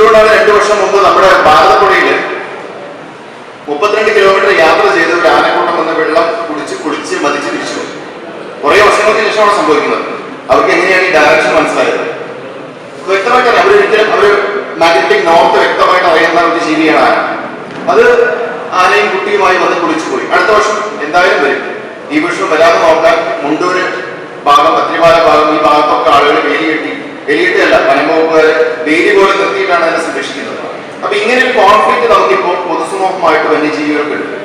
എന്തുകൊണ്ടാണ് രണ്ടു വർഷം മുമ്പ് നമ്മുടെ ഭാരതപ്പുഴയിൽ മുപ്പത്തിരണ്ട് കിലോമീറ്റർ യാത്ര ചെയ്ത് ഒരു ആനക്കൂട്ടം വന്ന് വെള്ളം കുടിച്ച് കുടിച്ച് മതിച്ച് തിരിച്ചു. കുറെ വർഷങ്ങൾക്ക് ശേഷമാണ് സംഭവിക്കുന്നത്. അവർക്ക് എങ്ങനെയാണ് ഈ ഡയറക്ഷൻ മനസ്സിലായത്? വ്യക്തമായിട്ട് അവരൊരിക്കലും അവർ മാഗ്നറ്റിക് നോർത്ത് വ്യക്തമായിട്ട് അറിയുന്ന ഒരു ജീവിയാണ് ആന. അത് ആനയും കുട്ടിയുമായി വന്ന് കുളിച്ചു പോയി. അടുത്ത വർഷം എന്തായാലും വരും. ഈ വർഷം വരാതെ നോക്കാൻ മുണ്ടൂര് ഭാഗം പത്രിമാല ഭാഗം ഈ ഭാഗത്തൊക്കെ ആളുകൾ വേലി കെട്ടി വേലിയിട്ടല്ല വനംവകുപ്പുകാര് വേലി പോലെ നിർത്തിയിട്ടാണ് അതിനെ സംരക്ഷിക്കുന്നത്. അപ്പൊ ഇങ്ങനെ ഒരു കോൺഫ്ലിക്ട് നമുക്കിപ്പോൾ പൊതുസമൂഹമായിട്ട് വന്യജീവികൾക്കുണ്ട്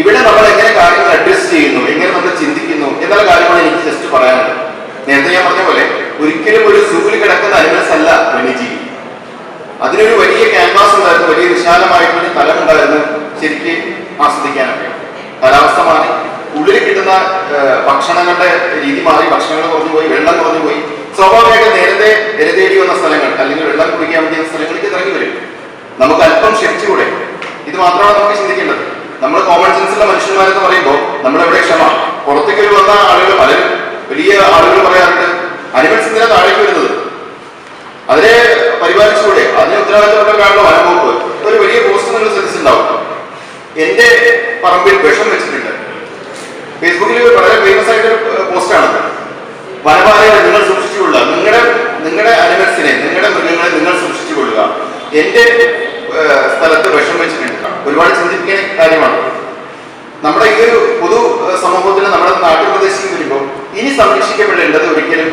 ഇവിടെ നമ്മൾ എങ്ങനെ കാര്യങ്ങൾ അഡ്രസ് ചെയ്യുന്നു എങ്ങനെ നമ്മൾ ചിന്തിക്കുന്നു എന്നുള്ള കാര്യമാണ് എനിക്ക് ജസ്റ്റ് പറയാനുള്ളത്. നേരത്തെ ഞാൻ പറഞ്ഞ പോലെ ഒരിക്കലും ഒരു സൂവിൽ കിടക്കുന്ന അനിമൽസ് അല്ല വന്യജീവി. അതിനൊരു വലിയ ക്യാൻവാസ് ഉണ്ടായിരുന്നു വലിയ വിശാലമായിട്ടൊരു തലം ഉണ്ടായിരുന്നു ശരിക്ക് ആസ്വദിക്കാനൊക്കെ. കാലാവസ്ഥ മാറി. ഉള്ളിൽ കിട്ടുന്ന ഭക്ഷണങ്ങളുടെ രീതി മാറി ഭക്ഷണങ്ങൾ കുറഞ്ഞു പോയി വെള്ളം കുറഞ്ഞു പോയി സ്വാഭാവികമായിട്ട് നേരത്തെ എരുതേടി വന്ന സ്ഥലങ്ങൾ അല്ലെങ്കിൽ വെള്ളം കുടിക്കാൻ പറ്റിയ സ്ഥലങ്ങളിലേക്ക് ഇറങ്ങി വരും. നമുക്ക് അല്പം ക്ഷമിച്ചുകൂടെ? ഇത് മാത്രമാണ് നമുക്ക് ചിന്തിക്കേണ്ടത്. നമ്മൾ കോമൺ സെൻസുള്ള മനുഷ്യന്മാരെന്ന് പറയുമ്പോൾ നമ്മളെവിടെ ക്ഷമ? പുറത്തേക്ക് വന്ന ആളുകൾ പലരും വലിയ ആളുകൾ പറയാറുണ്ട് അനിമൽസ് എന്തിനാ താഴേക്ക് വരുന്നത്. അതിനെ പരിപാലിച്ചുകൂടെ? അതിന് ഉത്തരവാദിത്തപ്പെട്ട വനംവകുപ്പ് ഒരു വലിയ പോസ്റ്റ് നിങ്ങൾ ശ്രദ്ധിച്ചിട്ടുണ്ടാവും. എന്റെ പറമ്പിൽ വിഷം വെച്ചിട്ടുണ്ട്. ഫേസ്ബുക്കിൽ വളരെ ഫേമസ് ആയിട്ടൊരു പോസ്റ്റാണ് വനപാലകരെ നിങ്ങൾ സൂക്ഷിച്ചുകൊള്ളുക. നിങ്ങളുടെ നിങ്ങളുടെ അനിമൽസിനെ നിങ്ങളുടെ മൃഗങ്ങളെ നിങ്ങൾ സൂക്ഷിച്ചുകൊള്ളുക. എന്റെ സ്ഥലത്ത് വിഷം വെച്ചിട്ടുണ്ട്. ഒരുപാട് ചിന്തിപ്പിക്കുന്ന കാര്യമാണ്. നമ്മുടെ ഈ ഒരു പൊതു സമൂഹത്തിൽ നമ്മുടെ നാട്ടുപ്രദേശത്ത് വരുമ്പോൾ ഇനി സംരക്ഷിക്കപ്പെടേണ്ടത് ഒരിക്കലും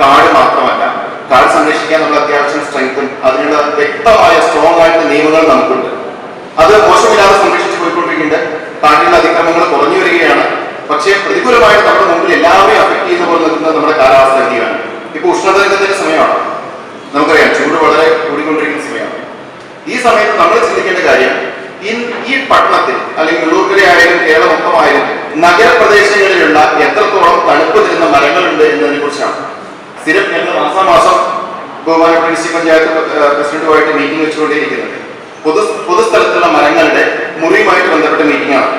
കാട് മാത്രമല്ല. കാട് സംരക്ഷിക്കാൻ നമ്മൾ അത്യാവശ്യം സ്ട്രെങ്ത്തും അതിനുള്ള വ്യക്തമായ സ്ട്രോങ് ആയിട്ട് നിയമങ്ങൾ നമുക്കുണ്ട്. അത് മോശമില്ലാതെ സംരക്ഷിച്ചു പോയിക്കൊണ്ടിരിക്കുന്നുണ്ട്. കാട്ടിലുള്ള അതിക്രമങ്ങൾ കുറഞ്ഞു വരികയാണ്. പക്ഷേ പ്രതികൂലമായിട്ട് നമ്മുടെ മുമ്പിൽ എല്ലാവരെയും അഫക്ട് ചെയ്യുന്ന പോലെ നിൽക്കുന്നത് നമ്മുടെ കാലാവസ്ഥ രീതിയാണ് ഇപ്പൊ ഉഷ്ണതരംഗത്തിന്റെ സമയമാണ്. നമുക്കറിയാം ചൂട് വളരെ കൂടിക്കൊണ്ടിരിക്കുന്ന സമയമാണ്. ഈ സമയത്ത് നമ്മൾ ചിന്തിക്കേണ്ട കാര്യം ഈ പട്ടണത്തിൽ അല്ലെങ്കിൽ ഉള്ളൂർക്കരെ ആയാലും കേരളം മൊത്തമായാലും നഗരപ്രദേശങ്ങളിലുള്ള എത്രത്തോളം തണുപ്പ് തരുന്ന മരങ്ങളുണ്ട് എന്നതിനെ കുറിച്ചാണ് സ്ഥിരം ഞങ്ങൾ മാസാമാസം ബഹുമാനപ്പെട്ട ഡിസ്ട്രിക്ട് പഞ്ചായത്ത് പ്രസിഡന്റുമായിട്ട് മീറ്റിംഗ് വെച്ചുകൊണ്ടേയിരിക്കുന്നുണ്ട് പൊതു പൊതുസ്ഥലത്തുള്ള മരങ്ങളുടെ മുറിയുമായിട്ട് ബന്ധപ്പെട്ട മീറ്റിംഗ് ആണ്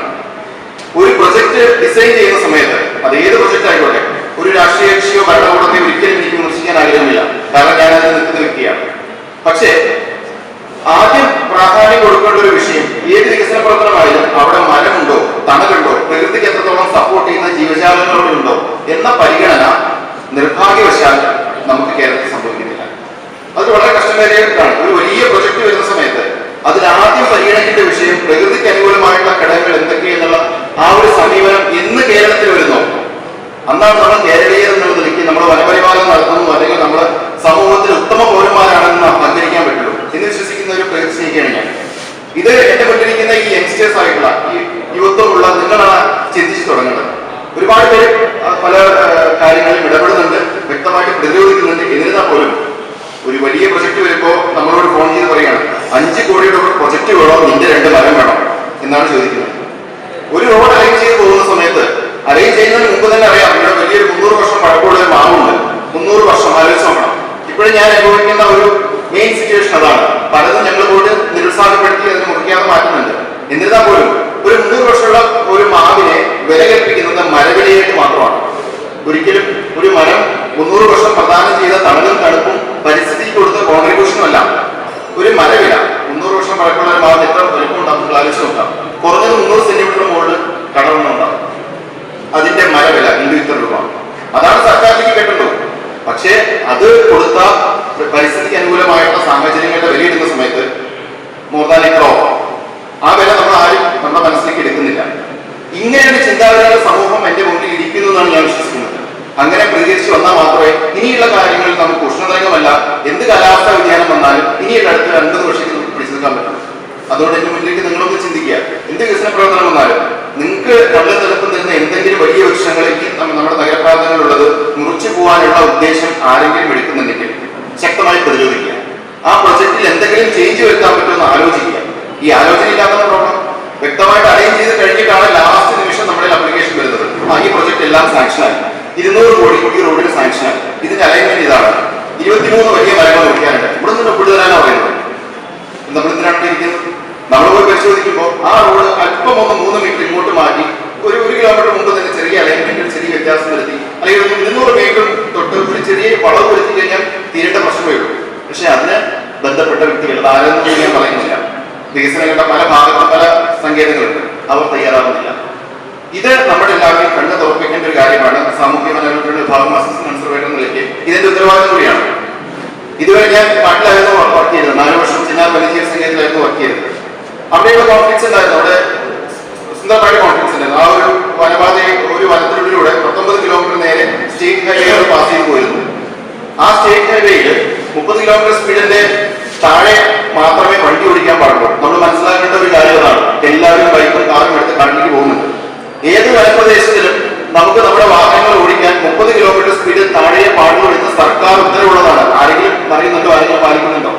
ഒരു പ്രൊജക്ട് ഡിസൈൻ ചെയ്യുന്ന സമയത്ത് അത് ഏത് പ്രൊജക്ട് ആയിക്കോട്ടെ ഒരു രാഷ്ട്രീയ കക്ഷിയോ ഭരണകൂടത്തെ ഒരിക്കലും എനിക്ക് വിമർശിക്കാൻ ആഗ്രഹമില്ല. കാരണം ഞാൻ അതിൽ നിൽക്കുന്ന വ്യക്തിയാണ്. പക്ഷേ ആദ്യം പ്രാധാന്യം കൊടുക്കേണ്ട ഒരു വിഷയം ഏത് വികസന പ്രവർത്തനമായാലും അവിടെ മരമുണ്ടോ തണലുണ്ടോ പ്രകൃതിക്ക് എത്രത്തോളം സപ്പോർട്ട് ചെയ്യുന്ന ജീവജാലങ്ങളുണ്ടോ എന്ന പരിഗണന നിർഭാഗ്യവശാൽ നമുക്ക് കേരളത്തിൽ സംഭവിക്കുന്നില്ല. അത് വളരെ കഷ്ടമേറിയതാണ് ഒരു വലിയ പ്രൊജക്ട് വരുന്ന സമയത്ത് അതിൽ ആദ്യം പരിഗണിക്കേണ്ട വിഷയം പ്രകൃതിക്ക് അനുകൂലമായിട്ടുള്ള ഘടകങ്ങൾ എന്തൊക്കെയെന്നുള്ള ആ ഒരു സമീപനം എന്ന് കേരളത്തിൽ വരുന്നു. അന്നാണ് നമ്മൾ കേരളീയർ എന്നുള്ള നിലയ്ക്ക് നമ്മൾ വനപരിപാലനം നടത്തുന്നു അല്ലെങ്കിൽ നമ്മൾ സമൂഹത്തിൽ ഉത്തമ പൗരന്മാരാണെന്ന് അംഗീകരിക്കാൻ പറ്റുള്ളൂ. എന്ന് വിശ്വസിക്കുന്ന ഒരു സ്നേഹിയാണ് ഞാൻ. ഇത് എന്റെ ഈ യങ്സ്റ്റേഴ്സ് ആയിട്ടുള്ള ഈ യുവത്വമുള്ള നിങ്ങളാണ് ചിന്തിച്ചു തുടങ്ങുന്നത്. ഒരുപാട് പേര് പല കാര്യങ്ങളിൽ ഇടപെടുന്നുണ്ട് വ്യക്തമായിട്ട് പ്രതിരോധിക്കുന്നുണ്ട്. എന്നിരുന്നാൽ പോലും ഒരു വലിയ പ്രൊജക്ട് വരുമ്പോൾ നമ്മളോട് ഫോൺ ചെയ്ത് പറയുകയാണ് അഞ്ച് കോടിയുടെ പ്രൊജക്ട് വേണോ? നിന്റെ രണ്ട് മരം വേണം? എന്നാണ് ചോദിക്കുന്നത് ഒരു റോഡ് അറേഞ്ച് ചെയ്ത് പോകുന്ന അറേഞ്ച് ചെയ്യുന്നതിന് മുമ്പ് തന്നെ അറിയാം. ഇവിടെ വലിയൊരു മുന്നൂറ് വർഷം പഴക്കമുള്ള ഒരു മാവുണ്ട് മുന്നൂറ് വർഷം ആലോചിച്ച് നോക്കണം ഇപ്പോഴും ഞാൻ അനുഭവിക്കുന്ന ഒരു മെയിൻ സിറ്റുവേഷൻ അതാണ്. പലതും ഞങ്ങൾ പോയിട്ട് നിരുത്സാഹപ്പെടുത്തി അതിന് മുറിക്കാതെ മാറ്റുന്നുണ്ട്. എന്നിരുന്നാൽ പോലും ഒരു മുന്നൂറ് വർഷമുള്ള ഒരു മാവിനെ വില കൽപ്പിക്കുന്നത് മരവിലയായിട്ട് മാത്രമാണ്. ഒരിക്കലും ഒരു മരം മുന്നൂറ് വർഷം പ്രദാനം ചെയ്ത തണലും തണുപ്പും പരിസ്ഥിതിക്ക് കൊടുത്ത കോൺട്രിബ്യൂഷനും അല്ല ഒരു മരവില മുന്നൂറ് വർഷം പഴക്കമുള്ള ഒരു മാവിന് എത്ര വലിപ്പം ഉണ്ടാകും ആലോചിച്ച് നോക്കാം. കുറഞ്ഞത് മുന്നൂറ് സെന്റിമീറ്റർ മുകളിൽ കടവെണ്ണം ഉണ്ടാവും അതിന്റെ മരവില ഇൻഡു ഇത്ര രൂപ അതാണ് സർക്കാരിലേക്ക് കിട്ടുന്നത് പക്ഷേ അത് കൊടുത്ത പരിസ്ഥിതിക്ക് അനുകൂലമായിട്ടുള്ള സാഹചര്യങ്ങളുടെ വിലയിടുന്ന സമയത്ത് മോർ ദാൻ ആ വില നമ്മൾ ആരും നമ്മുടെ മനസ്സിലേക്ക് എടുക്കുന്നില്ല. ഇങ്ങനെയുള്ള ചിന്താഗതിയുടെ സമൂഹം എന്റെ മുന്നിൽ ഇരിക്കുന്നു എന്നാണ് ഞാൻ വിശ്വസിക്കുന്നത്. അങ്ങനെ പ്രതികരിച്ചു വന്നാൽ മാത്രമേ ഇനിയുള്ള കാര്യങ്ങളിൽ നമുക്ക് ഉഷ്ണതരംഗമല്ല എന്ത് കാലാവസ്ഥാ വ്യതിയാനം വന്നാലും ഇനിയുള്ള അടുത്ത അൻപത് വർഷത്തിൽ നമുക്ക് പിടിച്ചു നിൽക്കാൻ പറ്റും അതുകൊണ്ട് എന്റെ മുന്നിലേക്ക് നിങ്ങളൊന്ന് ചിന്തിക്കുക. എന്ത് വികസന പ്രവർത്തനം വന്നാലും നിങ്ങൾക്ക് വളരെ നിന്ന് എന്തെങ്കിലും വലിയ വൃക്ഷങ്ങൾ ഈ നമ്മുടെ ഉദ്ദേശം ആരെങ്കിലും എടുക്കുന്നുണ്ടെങ്കിൽ ശക്തമായി പ്രതിരോധിക്കുക. ആ പ്രൊജക്റ്റിൽ എന്തെങ്കിലും ചേഞ്ച് വരുത്താൻ പറ്റുമെന്ന് ആലോചിക്കുക. ഈ ആലോചന ഇല്ലാത്ത പ്രോബ്ലം വ്യക്തമായിട്ട് അറേഞ്ച് ചെയ്ത് കഴിഞ്ഞിട്ടാണ് ലാസ്റ്റ് നിമിഷം നമ്മുടെ അപ്ലിക്കേഷൻ വരുന്നത്. ആ ഈ പ്രൊജക്ട് എല്ലാം സാങ്ഷനായി ഇരുന്നൂറ് കോടി ഈ റോഡിന് സാങ്ഷനായി ഇതിന്റെ അലൈൻമെന്റ് ഇതാണ് ഇരുപത്തിമൂന്ന് വലിയ മരങ്ങൾ മുറിക്കാനുണ്ട് ഇവിടെ നിന്ന് ഒപ്പിട്ട് തരാനാണ് പറയുന്നത് നമ്മൾ എന്തിനാണ് ഇരിക്കുന്നത് നമ്മൾ പോയി പരിശോധിക്കുമ്പോൾ ആ റോഡ് അല്പം ഒന്ന് മൂന്ന് മീറ്റർ ഇങ്ങോട്ട് മാറ്റി ഒരു ഒരു കിലോമീറ്റർ മുമ്പ് തന്നെ ചെറിയ അലൈൻമെന്റിൽ ചെറിയ വ്യത്യാസം വരുത്തി അല്ലെങ്കിൽ ഒരു ഇരുന്നൂറ് മീറ്റർ തൊട്ട് ഒരു ചെറിയ വളവ് വരുത്തി കഴിഞ്ഞാൽ തീരേണ്ട പ്രശ്നമേ ഉള്ളൂ പക്ഷെ അതിന് ബന്ധപ്പെട്ട വ്യക്തികൾ ആരെന്നൊന്നും ഞാൻ പറയുന്നില്ല. വികസനങ്ങളുടെ പല ഭാഗത്തും പല സങ്കേതങ്ങളുണ്ട്. അവർ തയ്യാറാവുന്നില്ല. ഇത് നമ്മുടെ എല്ലാവരും കണ്ണു തുറപ്പിക്കേണ്ട ഒരു കാര്യമാണ് സാമൂഹ്യ മനോരമയുടെ വിഭാഗം അസിസ്റ്റന്റ് കൺസർവേറ്റർ നിലയ്ക്ക് ഇതിന്റെ ഉത്തരവാദിത്വം കൂടിയാണ്. ഇതുവരെ ഞാൻ പാട്ടിലായിരുന്നു വർക്ക് ചെയ്തത്. നാല് വർഷം ചിന്നാർ വലിയ സംഘത്തിലായിരുന്നു വർക്ക് ചെയ്തത്. അവിടെയുള്ള കോൺഫ്ലിക്സ് ഉണ്ടായിരുന്നു. അവിടെ സുന്ദരമായിട്ട് കോൺഫ്ലിക്സ് ഉണ്ടായിരുന്നു. ആ ഒരു വനപാതയെ ഒരു വനത്തിനുള്ളിലൂടെ പത്തൊമ്പത് കിലോമീറ്റർ നേരെ സ്റ്റേറ്റ് ഹൈവേ പാസ് ചെയ്ത് പോയിരുന്നു ആ സ്റ്റേറ്റ് ഹൈവേയിൽ മുപ്പത് കിലോമീറ്റർ സ്പീഡിന്റെ താഴെ മാത്രമേ വണ്ടി ഓടിക്കാൻ പാടുള്ളൂ. നമ്മൾ മനസ്സിലാക്കേണ്ട ഒരു കാര്യം അതാണ്. എല്ലാവരും ബൈക്കും കാറും എടുത്ത് കണ്ണിക്ക് പോകുന്നുണ്ട് ഏത് വനപ്രദേശത്തിലും നമുക്ക് നമ്മുടെ വാഹനങ്ങൾ ഓടിക്കാൻ മുപ്പത് കിലോമീറ്റർ സ്പീഡിൽ താഴെ പാടുള്ളൂ എന്ന് സർക്കാർ ഉത്തരവുള്ളതാണ് ആരെങ്കിലും പറയുന്നുണ്ടോ ആരെങ്കിലും പാലിക്കുന്നുണ്ടോ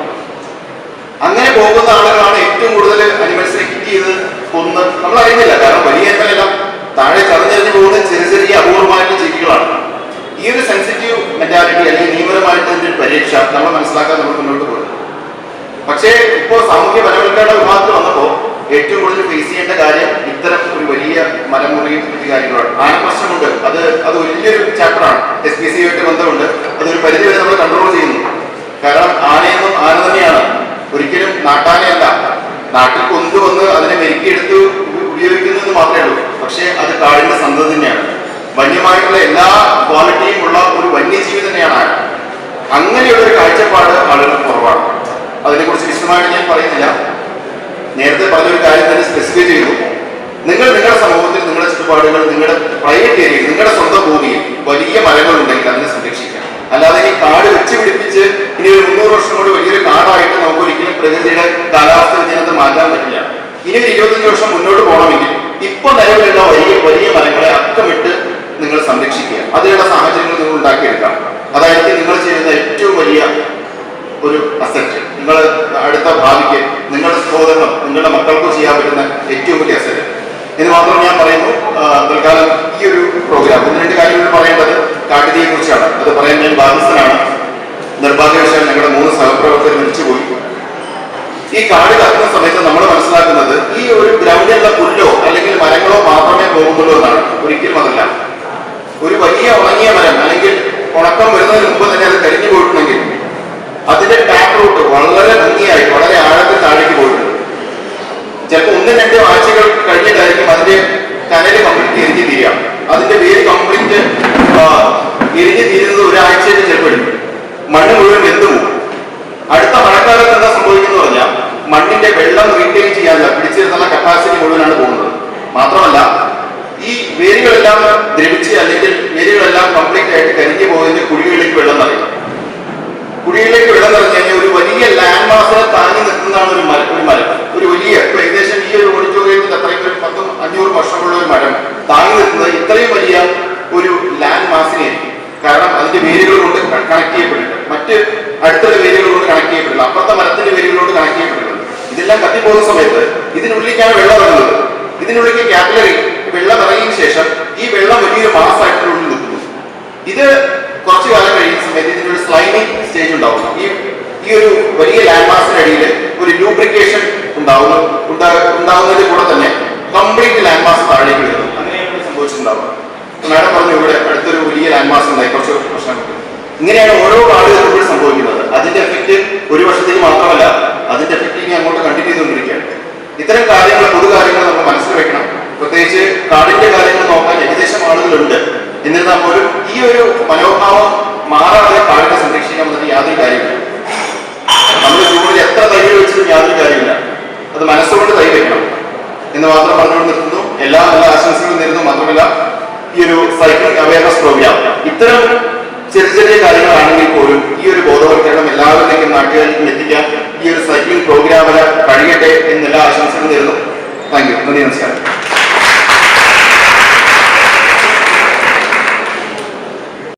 അങ്ങനെ പോകുന്ന ആളുകളാണ് ഏറ്റവും കൂടുതൽ അനിമൽസിനെ ഹിറ്റ് ചെയ്ത് കൊന്ന് നമ്മൾ അറിയുന്നില്ല കാരണം വലിയ animal താഴെ ചതഞ്ഞെറിഞ്ഞു പോകുന്ന ചെറിയ ചെറിയ അപൂർവമായിട്ടുള്ള ജീവികളാണ് ഈ ഒരു സെൻസിറ്റീവ് മെന്റാലിറ്റി അല്ലെങ്കിൽ നിയമപരമായിട്ട് ഇതിന്റെ ഒരു പരീക്ഷ നമ്മൾ മനസ്സിലാക്കാൻ നമ്മൾ മുന്നോട്ട് പോകും പക്ഷേ ഇപ്പോൾ സാമൂഹ്യ വനവൽക്കരണ വിഭാഗത്തിൽ വന്നപ്പോൾ ഏറ്റവും കൂടുതൽ ഫേസ് ചെയ്യേണ്ട കാര്യം ഇത്തരം ഒരു വലിയ മലമുറിയും മറ്റു കാര്യങ്ങളാണ് ആന പ്രശ്നമുണ്ട് അത് അത് വലിയൊരു ചാപ്റ്ററാണ് എസ് പി സി ആയിട്ട് ബന്ധമുണ്ട് അതൊരു പരിധി വരെ നമ്മൾ കൺട്രോൾ ചെയ്യുന്നു കാരണം ആനയെന്നും ആന തന്നെയാണ് ഒരിക്കലും നാട്ടാനയല്ല. നാട്ടിൽ കൊണ്ടുവന്ന് അതിനെ മെരുക്കിയെടുത്ത് ഉപ- ഉപയോഗിക്കുന്നത് മാത്രമേ ഉള്ളൂ. പക്ഷേ അത് കാടിന്റെ സന്തതി തന്നെയാണ്. വന്യമായിട്ടുള്ള എല്ലാ ക്വാളിറ്റിയും ഉള്ള ഒരു വന്യജീവി തന്നെയാണ് ആന. അങ്ങനെയുള്ള ഒരു കാഴ്ചപ്പാട് ആളുകൾ കുറവാണ്. അതിനെക്കുറിച്ച് വിശദമായിട്ട് ഞാൻ പറയുന്നില്ല. നേരത്തെ പറഞ്ഞൊരു കാര്യം തന്നെ സ്പെസിഫൈ ചെയ്തു. നിങ്ങൾ നിങ്ങളുടെ സമൂഹത്തിൽ നിങ്ങളുടെ ചുറ്റുപാടുകൾ നിങ്ങളുടെ പ്രൈവറ്റ് ഏരിയയിൽ നിങ്ങളുടെ സ്വന്തം ഭൂമിയിൽ വലിയ മരങ്ങൾ ഉണ്ടെങ്കിൽ അതിനെ സംരക്ഷിക്കാം അല്ലാതെ ഈ കാട് വെച്ച് പിടിപ്പിച്ച് ഇനി ഒരു മുന്നൂറ് വർഷം കൊണ്ട് വലിയൊരു കാടായിട്ട് നമുക്ക് ഒരിക്കലും പ്രകൃതിയുടെ കാലാവസ്ഥ വ്യതിയാനത്തെ മാറ്റാൻ പറ്റില്ല. ഇനി ഒരു ഇരുപത്തഞ്ച് വർഷം മുന്നോട്ട് പോകണമെങ്കിൽ ഇപ്പൊ നിലവിലുള്ള വലിയ വലിയ മരങ്ങളെ അക്കമിട്ട് നിങ്ങൾ സംരക്ഷിക്കുക. അതിനുള്ള സാഹചര്യങ്ങൾ നിങ്ങൾ ഉണ്ടാക്കിയെടുക്കാം. അതായിരിക്കും നിങ്ങൾ ചെയ്യുന്ന ഏറ്റവും വലിയ ഒരു അസറ്റ് നിങ്ങൾ അടുത്ത ഭാവിക്ക് നിങ്ങളുടെ സഹോദരനും നിങ്ങളുടെ മക്കൾക്കും ചെയ്യാൻ പറ്റുന്ന ഏറ്റവും വലിയ അസറ്റ് ഇത് മാത്രം ഞാൻ പറയുന്നു ആ, തൽക്കാലം ഈ ഒരു പ്രോഗ്രാം ഒന്ന് രണ്ട് കാര്യങ്ങൾ പറയേണ്ടത് കാട്ടുതീയെ കുറിച്ചാണ് അത് പറയാൻ ഞാൻ ബാധ്യസ്ഥനാണ് നിർഭാഗ്യവശാൽ ഞങ്ങളുടെ മൂന്ന് സഹപ്രവർത്തകർ മരിച്ചുപോയി ഈ കാട് കത്തുന്ന സമയത്ത് നമ്മൾ മനസ്സിലാക്കുന്നത് ഈ ഒരു ഗ്രൗണ്ടിലുള്ള പുല്ലോ അല്ലെങ്കിൽ മരങ്ങളോ മാത്രമേ പോകുന്നുള്ളൂ എന്നാണ്. ഒരിക്കലും അതല്ല. ഒരു വലിയ ഉണങ്ങിയ മരം അല്ലെങ്കിൽ ഉണക്കം വരുന്നതിന് മുമ്പ് തന്നെ അത് കരിഞ്ഞു പോയിട്ടുണ്ടെങ്കിൽ അതിന്റെ ടാപ്പ് റൂട്ട് വളരെ ഭംഗിയായി വളരെ ആഴത്തിൽ താഴേക്ക് പോയിട്ടുണ്ട്. ചിലപ്പോൾ ഒന്ന് രണ്ടോ ആഴ്ചകൾ കഴിഞ്ഞിട്ടായിരിക്കും അതിന്റെ കനൽ കംപ്ലീറ്റ് എരിഞ്ഞു തീരുക. അതിന്റെ വേര് കംപ്ലീറ്റ് കുഴിയിലേക്ക് വെള്ളം നിറഞ്ഞു കഴിഞ്ഞാൽ ഒരു വലിയ ലാൻഡ് മാസിനെ താങ്ങി നിൽക്കുന്നതാണ് ഒരു മരം ഒരു മരം. ഒരു വലിയ ഏകദേശം ഈ ഒരു ഓഡിറ്റോറിയത്തിൽ അത്രയും ഒരു പത്തും അഞ്ഞൂറ് വർഷമുള്ള ഒരു മരം താങ്ങി നിൽക്കുന്നത് ഇത്രയും വലിയ ഒരു ലാൻഡ് മാസിനെ കാരണം അതിന്റെ വേരുകൾ കൊണ്ട് കണക്ട് ചെയ്യപ്പെട്ടിട്ടുണ്ട് മറ്റ് അടുത്തുള്ള വേരുകൾ കൊണ്ട് കണക്ട് ചെയ്യപ്പെട്ടില്ല അപ്പുറത്തെ മരത്തിന്റെ വേരുകൾ കൊണ്ട് കണക്ട് ചെയ്യപ്പെട്ടിട്ടുണ്ട് ഇതെല്ലാം കത്തിപ്പോകുന്ന സമയത്ത് ഇതിനുള്ളിലേക്കാണ് വെള്ളം ഇറങ്ങുന്നത്. ഇതിനുള്ളിലേക്ക് ക്യാപിലറി വെള്ളം ഇറങ്ങിയതിനു ശേഷം ഈ വെള്ളം വലിയൊരു മാസമായിട്ടുള്ളിൽ നിൽക്കുന്നു. ഇത് കുറച്ചു കാലം കഴിയുന്ന സമയത്ത് ഇതിനൊരു സ്ലൈഡിംഗ് സ്റ്റേജ് ഉണ്ടാവും. ഈ ഈ ഒരു വലിയ ലാൻഡ് മാസിനടിയിൽ ഒരു ലൂബ്രിക്കേഷൻ ഉണ്ടാവുന്നു ഉണ്ടാ- ഉണ്ടാവുന്നതിൽ കൂടെ തന്നെ കംപ്ലീറ്റ് ലാൻഡ് മാസ് താഴേക്ക് വരുന്നു. അങ്ങനെയാണ് സംഭവിച്ചിട്ടുണ്ടാവുക മാഡം പറഞ്ഞു ഇവിടെ അടുത്തൊരു വലിയ ലാൻഡ് മാസ് ഉണ്ടായി. കുറച്ച് പ്രശ്നം. ഇങ്ങനെയാണ് ഓരോ കാടുകളും കൂടി സംഭവിക്കുന്നത്. അതിന്റെ എഫക്റ്റ് ഒരു വർഷത്തേക്ക് മാത്രമല്ല അതിന്റെ എഫക്റ്റ് ഇനി അങ്ങോട്ട് കണ്ടിന്യൂ ചെയ്തുകൊണ്ടിരിക്കുകയാണ്. ഇത്തരം കാര്യങ്ങൾ പൊതു കാര്യങ്ങൾ നമ്മൾ മനസ്സിൽ വെക്കണം പ്രത്യേകിച്ച് കാടിന്റെ കാര്യങ്ങൾ നോക്കാൻ ഏകദേശം ആളുകളുണ്ട് എന്നിരുന്നാൽ പോലും ഈ ഒരു മനോഭാവം മാറാതെ കാടിനെ സംരക്ഷിക്കാൻ പറ്റുന്ന യാതൊരു കാര്യമില്ല നമ്മൾ ചൂടിൽ എത്ര തൈകൾ വെച്ചിട്ടും യാതൊരു കാര്യമില്ല അത് മനസ്സുകൊണ്ട് തൈ വെക്കണം എന്ന് മാത്രം പറഞ്ഞുകൊണ്ട് നിർത്തുന്നു എല്ലാ എല്ലാ ആശംസകളും നേരുന്നു മാത്രമല്ല ഈ ഒരു സൈക്ലിംഗ് അവയർനെസ് പ്രോഗ്രാം ഇത്തരം ചെറിയ ചെറിയ കാര്യങ്ങളാണെങ്കിൽ പോലും ഈ ഒരു ബോധവൽക്കരണം എല്ലാവരിലേക്കും നാട്ടുകാരിലേക്കും എത്തിക്കാൻ ഈ ഒരു സൈക്ലിംഗ് പ്രോഗ്രാമിന് കഴിയട്ടെ എന്നെല്ലാം ആശംസകൾ നേരുന്നു. താങ്ക് യു നന്ദി നമസ്കാരം.